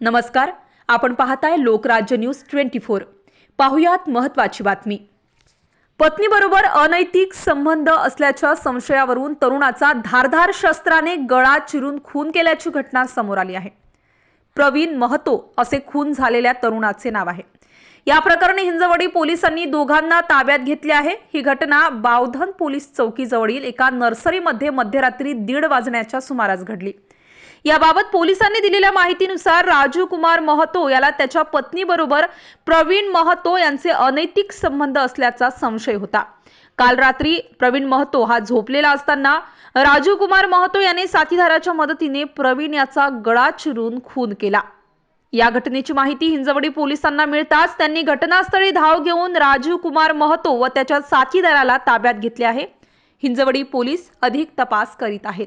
नमस्कार आपण पाहताय लोकराज्य न्यूज ट्वेंटी फोर. पाहुयात महत्त्वाची बातमी. पत्नीबरोबर अनैतिक संबंध असल्याच्या संशयावरून तरुणाचा धारधार शस्त्राने गळा चिरून खून केल्याची घटना समोर आली आहे. प्रवीण महतो असे खून झालेल्या तरुणाचे नाव आहे. या प्रकरणी हिंजवडी पोलिसांनी दोघांना ताब्यात घेतले आहे. ही घटना बावधन पोलीस चौकीजवळील एका नर्सरीमध्ये मध्यरात्री दीड वाजण्याच्या सुमारास घडली. याबाबत पोलिसांनी दिलेल्या माहितीनुसार राजू कुमार महतो याला त्याच्या पत्नीबरोबर प्रवीण महतो यांचे अनैतिक संबंध असल्याचा संशय होता. काल रात्री प्रवीण महतो हा झोपलेला असताना राजू कुमार महतो याने साथीदाराच्या मदतीने प्रवीण याचा गळा चिरून खून केला. या घटनेची माहिती हिंजवडी पोलिसांना मिळताच त्यांनी घटनास्थळी धाव घेऊन राजीव कुमार महतो व त्याच्या साथीदाराला ताब्यात घेतले आहे. हिंजवडी पोलीस अधिक तपास करीत आहेत.